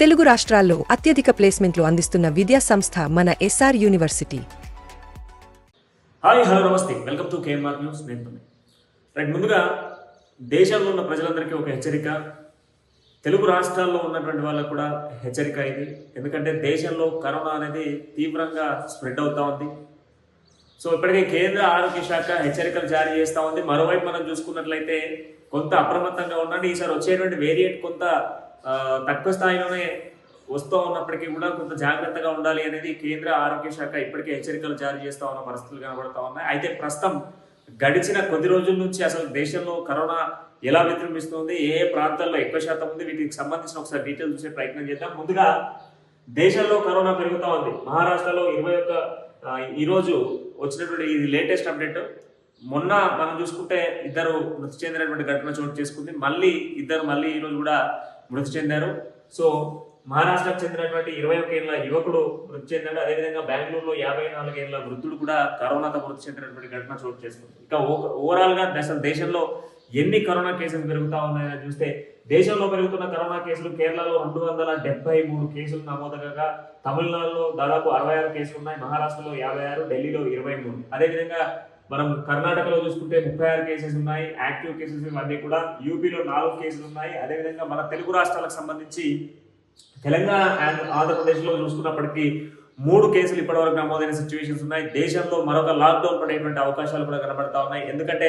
తెలుగు రాష్ట్రాల్లో అత్యధిక ప్లేస్మెంట్లు అందిస్తున్న విద్యా సంస్థ మన ఎస్ఆర్ యూనివర్సిటీ. హాయ్ హలో నమస్తే. Welcome to KMR news. నేను రైట్ ముందుగా దేశంలో ఉన్న ప్రజలందరికీ ఒక హెచ్చరిక. తెలుగు రాష్ట్రాల్లో ఉన్నటువంటి వాళ్ళకు కూడా హెచ్చరిక ఇది. ఎందుకంటే దేశంలో కరోనా అనేది తీవ్రంగా స్ప్రెడ్ అవుతా ఉంది. సో ఇప్పటికే కేంద్ర ఆరోగ్య శాఖ హెచ్చరికలు జారీ చేస్తూ ఉంది. మరోవైపు మనం చూసుకున్నట్లయితే కొంత అప్రమత్తంగా ఉండండి. ఈసారి వచ్చేటువంటి వేరియంట్ కొంత తక్కువ స్థాయిలోనే వస్తూ ఉన్నప్పటికీ కూడా కొంత జాగ్రత్తగా ఉండాలి అనేది కేంద్ర ఆరోగ్య శాఖ ఇప్పటికే హెచ్చరికలు జారీ చేస్తూ ఉన్న పరిస్థితులు కనబడతా ఉన్నాయి. అయితే ప్రస్తుతం గడిచిన కొద్ది రోజుల నుంచి అసలు దేశంలో కరోనా ఎలా విజృంభిస్తుంది ఏ ఏ ప్రాంతాల్లో ఎక్కువ శాతం ఉంది వీటికి సంబంధించిన ఒకసారి డీటెయిల్ చూసే ప్రయత్నం చేద్దాం. ముందుగా దేశంలో కరోనా పెరుగుతూ ఉంది. మహారాష్ట్రలో ఇరవై ఒక్క ఈరోజు వచ్చినటువంటి ఇది లేటెస్ట్ అప్డేట్. మొన్న మనం చూసుకుంటే ఇద్దరు మృతి చెందినటువంటి ఘటన చోటు చేసుకుంది. మళ్ళీ ఇద్దరు మళ్ళీ ఈరోజు కూడా మృతి చెందారు. సో మహారాష్ట్రకు చెందినటువంటి ఇరవై ఒక ఏళ్ళ యువకుడు మృతి చెందాడు. అదేవిధంగా బెంగళూరులో యాభై నాలుగు ఏళ్ళ వృద్ధుడు కూడా కరోనాతో మృతి చెందినటువంటి ఘటన చోటు చేసుకుంది. ఇక ఓవరాల్గా అసలు దేశంలో ఎన్ని కరోనా కేసులు పెరుగుతా ఉన్నాయని చూస్తే దేశంలో పెరుగుతున్న కరోనా కేసులు కేరళలో రెండు వందల డెబ్బై మూడు కేసులు నమోదగా తమిళనాడులో దాదాపు అరవై ఆరు కేసులు ఉన్నాయి. మహారాష్ట్రలో యాభై ఆరు ఢిల్లీలో ఇరవై మూడు. అదేవిధంగా మనం కర్ణాటకలో చూసుకుంటే ముప్పై ఆరు కేసెస్ ఉన్నాయి యాక్టివ్ కేసెస్ ఇవన్నీ కూడా యూపీలో నాలుగు కేసులు ఉన్నాయి. అదేవిధంగా మన తెలుగు రాష్ట్రాలకు సంబంధించి తెలంగాణ అండ్ ఆంధ్రప్రదేశ్లో చూసుకున్నప్పటికీ మూడు కేసులు ఇప్పటివరకు నమోదైన సిచ్యువేషన్స్ ఉన్నాయి. దేశంలో మరొక లాక్డౌన్ పడేటువంటి అవకాశాలు కూడా కనబడతా ఉన్నాయి. ఎందుకంటే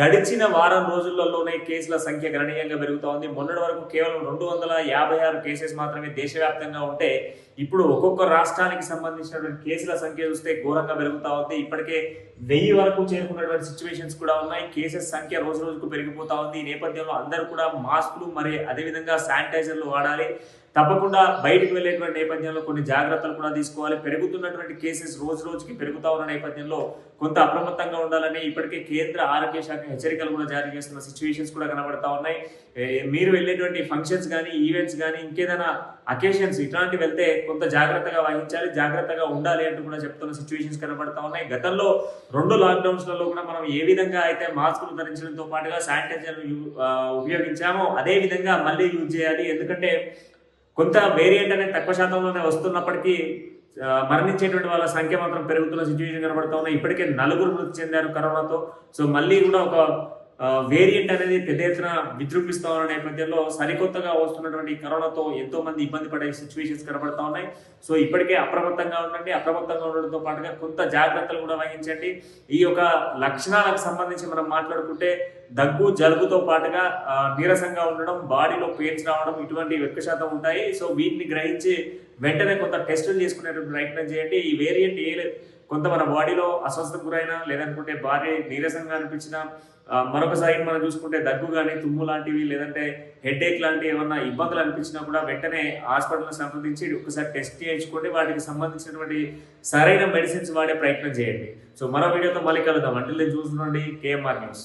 గడిచిన వారం రోజులలోనే కేసుల సంఖ్య గణనీయంగా పెరుగుతూ ఉంది. మొన్నటి వరకు కేవలం రెండు వందల యాభై ఆరు కేసెస్ మాత్రమే దేశవ్యాప్తంగా ఉంటే ఇప్పుడు ఒక్కొక్క రాష్ట్రానికి సంబంధించినటువంటి కేసుల సంఖ్య చూస్తే ఘోరంగా పెరుగుతూ ఉంది. ఇప్పటికే వెయ్యి వరకు చేరుకున్నటువంటి సిచ్యువేషన్స్ కూడా ఉన్నాయి. కేసెస్ సంఖ్య రోజు రోజుకు పెరిగిపోతా ఉంది. ఈ నేపథ్యంలో అందరూ కూడా మాస్కులు మరి అదేవిధంగా శానిటైజర్లు వాడాలి. తప్పకుండా బయటకు వెళ్ళేటువంటి నేపథ్యంలో కొన్ని జాగ్రత్తలు కూడా తీసుకోవాలి. పెరుగుతున్నటువంటి కేసెస్ రోజు రోజుకి పెరుగుతా ఉన్న నేపథ్యంలో కొంత అప్రమత్తంగా ఉండాలని ఇప్పటికే కేంద్ర ఆరోగ్య శాఖ హెచ్చరికలు కూడా జారీ చేస్తున్న సిచ్యువేషన్స్ కూడా కనబడతా ఉన్నాయి. మీరు వెళ్ళేటువంటి ఫంక్షన్స్ కానీ ఈవెంట్స్ కానీ ఇంకేదైనా అకేషన్స్ ఇట్లాంటివి వెళ్తే కొంత జాగ్రత్తగా వహించాలి జాగ్రత్తగా ఉండాలి అంటూ కూడా చెప్తున్న సిచ్యువేషన్స్ కనబడతా ఉన్నాయి. గతంలో రెండు లాక్డౌన్స్లలో కూడా మనం ఏ విధంగా అయితే మాస్కులు ధరించడంతో పాటుగా శానిటైజర్ ఉపయోగించామో అదే విధంగా మళ్ళీ యూజ్ చేయాలి. ఎందుకంటే కొంత వేరియంట్ అనేది తక్కువ శాతంలోనే వస్తున్నప్పటికీ మరణించేటువంటి వాళ్ళ సంఖ్య మాత్రం పెరుగుతున్న సిచ్యువేషన్ కనబడతా ఉన్నాయి. ఇప్పటికే నలుగురు మృతి చెందారు కరోనాతో. సో మళ్ళీ కూడా ఒక వేరియంట్ అనేది పెద్ద ఎత్తున విజృంభిస్తా ఉన్న నేపథ్యంలో సరికొత్తగా వస్తున్నటువంటి కరోనాతో ఎంతో మంది ఇబ్బంది పడే సిచ్యువేషన్స్ కనబడతా ఉన్నాయి. సో ఇప్పటికే అప్రమత్తంగా ఉండండి. అప్రమత్తంగా ఉండడంతో పాటుగా కొంత జాగ్రత్తలు కూడా వహించండి. ఈ యొక్క లక్షణాలకు సంబంధించి మనం మాట్లాడుకుంటే దగ్గు జలుబుతో పాటుగా నీరసంగా ఉండడం బాడీలో పెయిన్స్ రావడం ఇటువంటి ఎక్కువ శాతం ఉంటాయి. సో వీటిని గ్రహించి వెంటనే కొంత టెస్టులు చేసుకునేటువంటి ప్రయత్నం చేయండి. ఈ వేరియంట్ ఏ కొంత మన బాడీలో అస్వస్థకు గురైనా లేదనుకుంటే భారీ నీరసంగా అనిపించిన మరొక సైడ్ మనం చూసుకుంటే దగ్గు కానీ తుమ్ము లాంటివి లేదంటే హెడేక్ లాంటి ఏమన్నా ఇబ్బందులు అనిపించినా కూడా వెంటనే హాస్పిటల్ని సంప్రదించి ఒకసారి టెస్ట్ చేయించుకోండి. వాటికి సంబంధించినటువంటి సరైన మెడిసిన్స్ వాడే ప్రయత్నం చేయండి. సో మరో వీడియోతో మళ్ళీ కలుద్దాం. అంటే నేను చూస్తుండండి కేఎంఆర్ న్యూస్.